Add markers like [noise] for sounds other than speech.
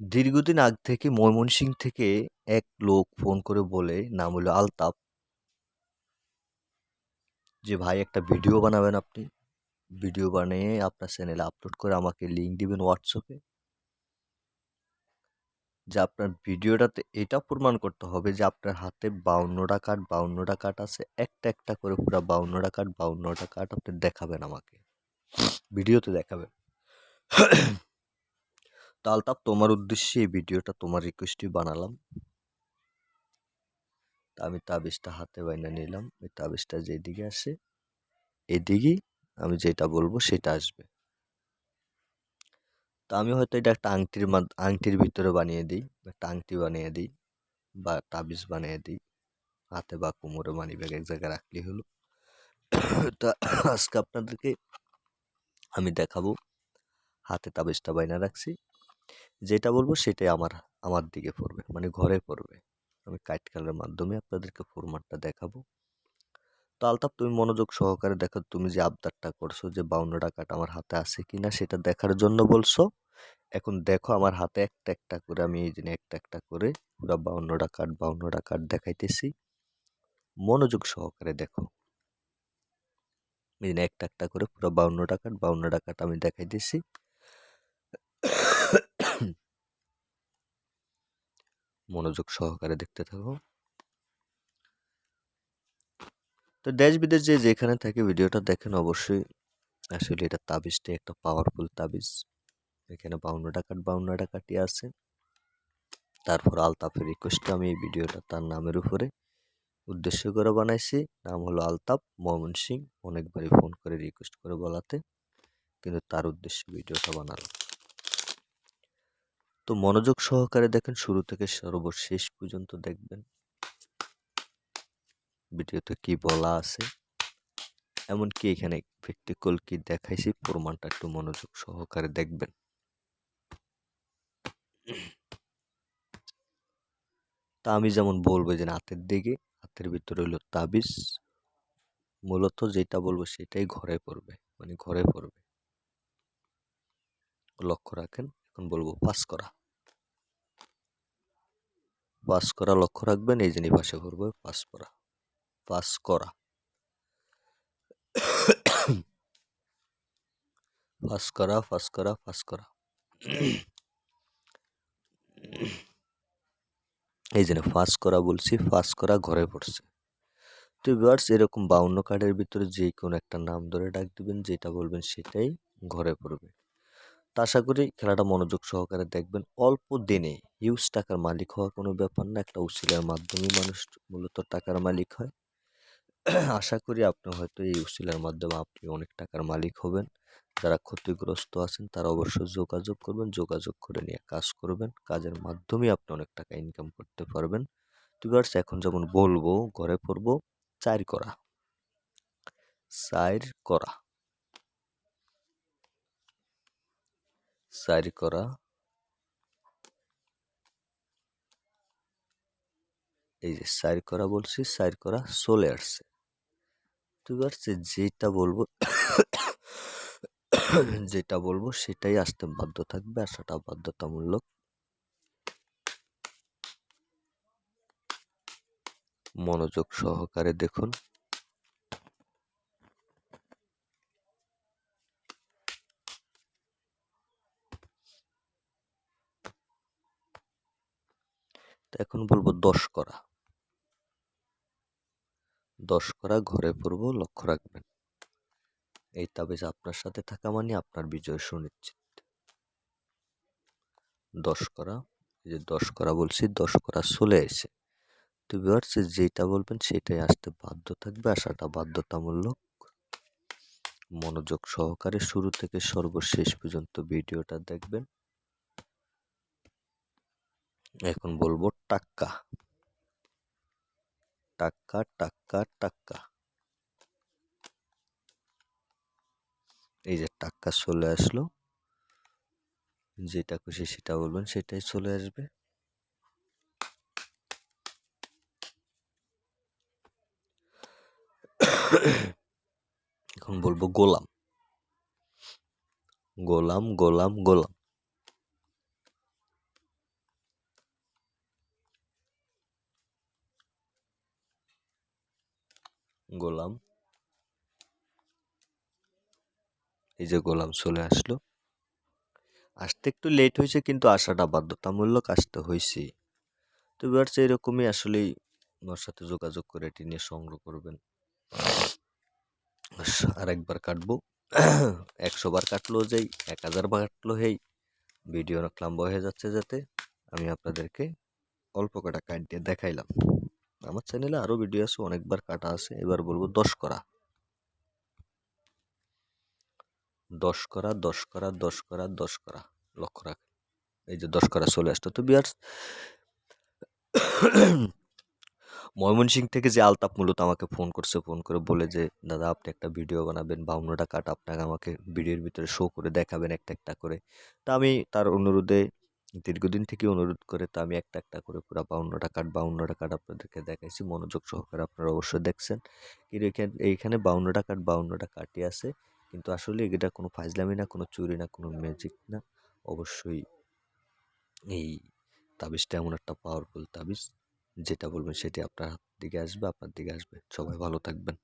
দীর্ঘদিন আগ থেকে ময়মনসিংহ থেকে এক লোক ফোন করে বলে, নাম হলো আলতাফ। যে, ভাই, একটা ভিডিও বানাবেন আপনি। ভিডিও বানিয়ে আপনার চ্যানেলে আপলোড করে আমাকে লিঙ্ক দিবেন হোয়াটসঅ্যাপে যে, আপনার ভিডিওটাতে এটা প্রমাণ করতে হবে যে, আপনার হাতে বাউন্নটা কার্ড বাউন্নটা কার্ড আছে। একটা একটা করে পুরো বাউন্নটা কার্ড বাউন্নটা কার্ড আপনি দেখাবেন আমাকে। ভিডিওতে দেখাবেন। তো আলতাফ তোমার উদ্দেশ্যে এই ভিডিওটা তোমার রিকোয়েস্টই বানালাম। তা আমি তাবিজটা হাতে বাইনা নিলাম, এই তাবিজটা যেদিকে আসে এদিকেই আমি যেটা বলব সেটা আসবে। তা আমি হয়তো এটা একটা আংটির আংটির ভিতরে বানিয়ে দিই, একটা আংটি বানিয়ে দিই বা তাবিজ বানিয়ে দিই। হাতে বা কোমরে মানি ব্যাগ এক জায়গায় রাখলেই হলো। তা আজকে আপনাদেরকে আমি দেখাবো। হাতে তাবিজটা বাইনা রাখছি। যেটা বলব সেটাই আমার আমার দিকে পড়বে মানে ঘরে পড়বে। আমি কাইট কালারের মাধ্যমে আপনাদেরকে ফরম্যাটটা দেখাবো। তো আলতাফ, তুমি মনোযোগ সহকারে দেখো, তুমি যে আবদারটা করছ, যে বাউন্ন টাকাটা আমার হাতে আছে কি না সেটা দেখার জন্য বলছো। এখন দেখো, আমার হাতে একটা একটা করে, আমি এই দিনে একটা একটা করে পুরো বাউন্নটা কার্ড বাউন্নটা কার্ড দেখাইতেছি। মনোযোগ সহকারে দেখো। এই একটা একটা করে পুরো বাউন্নটা কার্ড বাউন্নটা কার্ড আমি দেখাইতেছি। মনোযোগ সহকারে দেখতে থাকো। তো দেশ বিদেশ যে যেখানে থাকে ভিডিওটা দেখেন অবশ্যই আসলে এটা তাবিজটা একটা পাওয়ারফুল তাবিজ। এখানে বাউন্ন টাকার বাউন্ন টাকাটি আছে। তারপর আলতাফের রিকোয়েস্টে আমি এই ভিডিওটা তার নামের উপরে উদ্দেশ্য করে বানাইছি। নাম হলো আলতাফ মোহাম্মদ সিং অনেকবারই ফোন করে রিকোয়েস্ট করে বলাতে। কিন্তু তার উদ্দেশ্যে ভিডিওটা বানালাম। তো মনোযোগ সহকারে দেখেন শুরু থেকে সর্বশেষ পর্যন্ত দেখবেন। ভিডিওতে কি বলা আছে? এমনকি এখানে প্র্যাকটিক্যাল কি দেখাইছি, প্রমাণটা একটু মনোযোগ সহকারে দেখবেন। তা আমি যেমন বলব যে হাতের দিকে, হাতের ভিতরে হলো তাবিজ। মূলত যেটা বলব সেটাই ঘরে পড়বে মানে ঘরে পড়বে। লক্ষ্য রাখেন, এখন বলব পাস করা। পাস করা, লক্ষ্য রাখবেন, এই জিনিস পাশে পড়বে পাস করা পাস করা। পাস করা পাস করা পাস করা। এই জন্য ফাঁস করা বলছি ফাঁস করা ঘরে পড়ছে। তো ভিউয়ার্স এরকম বাউন্ন কার্ডের ভিতরে যে কোনো একটা নাম ধরে ডাক দিবেন, যেটা বলবেন সেটাই ঘরে পড়বে। তা আশা করি খেলাটা মনোযোগ সহকারে দেখবেন। অল্প দিনে হিউজ টাকার মালিক হওয়া কোনো ব্যাপার না। একটা উসিলার মাধ্যমে মানুষ মূলত টাকার মালিক হয়। আশা করি আপনি হয়তো এই উসিলার মাধ্যমে আপনি অনেক টাকার মালিক হবেন। যারা ক্ষতিগ্রস্ত আছেন তারা অবশ্যই যোগাযোগ করবেন, যোগাযোগ করে নিয়ে কাজ করবেন। কাজের মাধ্যমে আপনি অনেক টাকা ইনকাম করতে পারবেন। ভিউয়ার্স এখন যেমন বলব, ঘরে পড়ব, চার করা। চার করা। চার করা। এই যে চার করা বলছি চার করা চলে আসছে। ভিউয়ার্স যেটা বলব যেটা বলব সেটাই আসতে বাধ্য থাকবে আসাটা বাধ্যতামূলক। মনোযোগ সহকারে দেখুন। এখন বলব দশ করা। দশ করা ঘরে পড়ব, লক্ষ্য রাখবেন। এই তাবিজ আপনার সাথে থাকা মানে আপনার বিজয় সুনিশ্চিত। দশ করা, এই যে দশ করা বলছি, দশ করা চলে এসে তো ভিউয়ার্স যেটা বলবেন সেটাই আসতে বাধ্য থাকবে আসাটা বাধ্যতামূলক। মনোযোগ সহকারে শুরু থেকে সর্বশেষ পর্যন্ত ভিডিওটা দেখবেন। এখন বলব টাক্কা। টাক্কা টাক্কা টাক্কা। এই যে টাক্কা চলে আসলো। যেটা খুশি সেটা বলবেন, সেটাই চলে আসবে। এখন বলব গোলাম। গোলাম গোলাম গোলাম। গোলাম। এই যে গোলাম চলে আসলো। আসতে একটু লেট হয়েছে কিন্তু আসাটা বাধ্যতামূলক, আসতে হয়েছে। তো এবার এরকমই আসলেই আমার সাথে যোগাযোগ করে এটি নিয়ে সংগ্রহ করবেন। আর একবার কাটবো। [clears throat] একশো বার কাটলেও যাই, এক হাজার বার কাটলো হেই। ভিডিও অনেক লম্বা হয়ে যাচ্ছে যাতে আমি আপনাদেরকে অল্প কটা কাট দিয়ে দেখাইলাম। আমার চ্যানেলে আরও ভিডিও আছে অনেকবার কাটা আছে, এবার বলব দশ করা। দশ করা দশ করা দশ করা দশ করা, লক্ষ্য রাখ এই যে দশ করা চলে আসতো তো বিয়ার্স ময়মনসিং থেকে যে আলতাপ মূলত আমাকে ফোন করছে ফোন করে বলে যে, দাদা, আপনি একটা ভিডিও বানাবেন, বাউন্নটা কাট, আপনাকে আমাকে ভিডিওর ভিতরে শো করে দেখাবেন একটা একটা করে। তা আমি তার অনুরোধে দীর্ঘদিন থেকে অনুরোধ করে তা আমি একটা একটা করে পুরো বাউন্নটা কাট বাউন্নটা কাট আপনাদেরকে দেখাইছি। মনোযোগ সহকারে আপনারা অবশ্যই দেখছেন। কিন্তু এখানে, এইখানে বাউন্নটা কাট বাউন্নটা কাটই আছে। কিন্তু আসলে এটা কোনো ফাজলামি না, কোনো চুরি না, কোনো ম্যাজিক না। অবশ্যই এই তাবিজটা এমন একটা পাওয়ারফুল তাবিজ। যেটা বলবেন সেটি আপনার হাত দিকে আসবে, আপনার দিকে আসবে। সবাই ভালো থাকবেন।